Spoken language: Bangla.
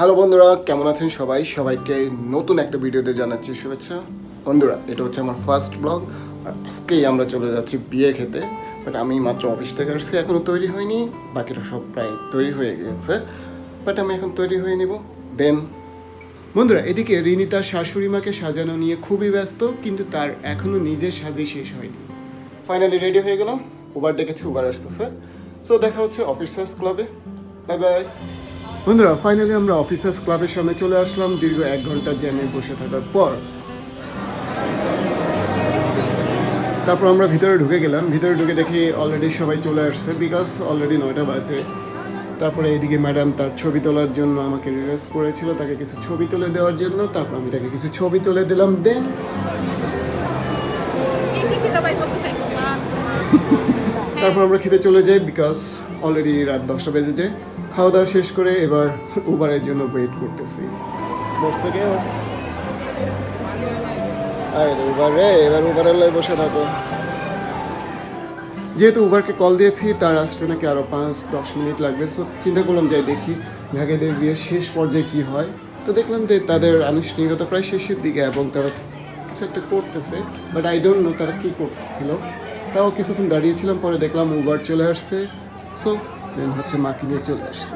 হ্যালো বন্ধুরা, কেমন আছেন সবাই? সবাইকে নতুন একটা ভিডিওতে জানাচ্ছি শুভেচ্ছা। বন্ধুরা, এটা হচ্ছে আমার ফার্স্ট ব্লগ আর আজকেই আমরা চলে যাচ্ছি বিয়ে খেতে। বাট আমি মাত্র অফিস থেকে আসছি এখনও তৈরি হয়নি। বাকিটা সব প্রায় তৈরি হয়ে গেছে। বাট আমি এখন তৈরি হয়ে নিব। দেন বন্ধুরা, এদিকে রিনি তার শাশুড়ি মাকে সাজানো নিয়ে খুবই ব্যস্ত, কিন্তু তার এখনও নিজের সাজে শেষ হয়নি। ফাইনালি রেডি হয়ে গেলাম। উবার ডেকেছি উবার আসতেছে। সো দেখা হচ্ছে অফিসার্স ক্লাবে বাই বাই বন্ধুরা ফাইনালি আমরা অফিসার্স ক্লাবের সামনে চলে আসলাম। দীর্ঘ এক ঘণ্টা জ্যামে বসে থাকার পর। তারপর আমরা ভিতরে ঢুকে গেলাম। ভিতরে ঢুকে দেখি অলরেডি সবাই চলে আসছে বিকজ অলরেডি নয়টা বাজে। তারপরে এদিকে ম্যাডাম তার ছবি তোলার জন্য আমাকে রিকোয়েস্ট করেছিল তাকে কিছু ছবি তুলে দেওয়ার জন্য। তারপর আমি তাকে কিছু ছবি তুলে দিলাম। দেন তারপর আমরা খেতে চলে যাই বিকজ অলরেডি রাত দশটা বেজে যায়। খাওয়া দাওয়া শেষ করে এবার উবারের জন্য ওয়েট করতেছি। এবার বসে থাকো। যেহেতু উবারকে কল দিয়েছি, তার আসতে নাকি আরও পাঁচ, দশ মিনিট লাগবে। সো চিন্তা করলাম যাই দেখি ঢাকাইদের বিয়ের শেষ পর্যায়ে কী হয়। তো দেখলাম যে তাদের আনুষ্ঠানিকতা প্রায় শেষের দিকে এবং তারা কিছু একটা করতেছে বাট আই ডোন্ট নো তারা কী করতেছিল। তাও কিছুক্ষণ দাঁড়িয়েছিলাম, পরে দেখলাম উবার চলে আসছে। সো দেন হচ্ছে মাকে নিয়ে চলে আসছে।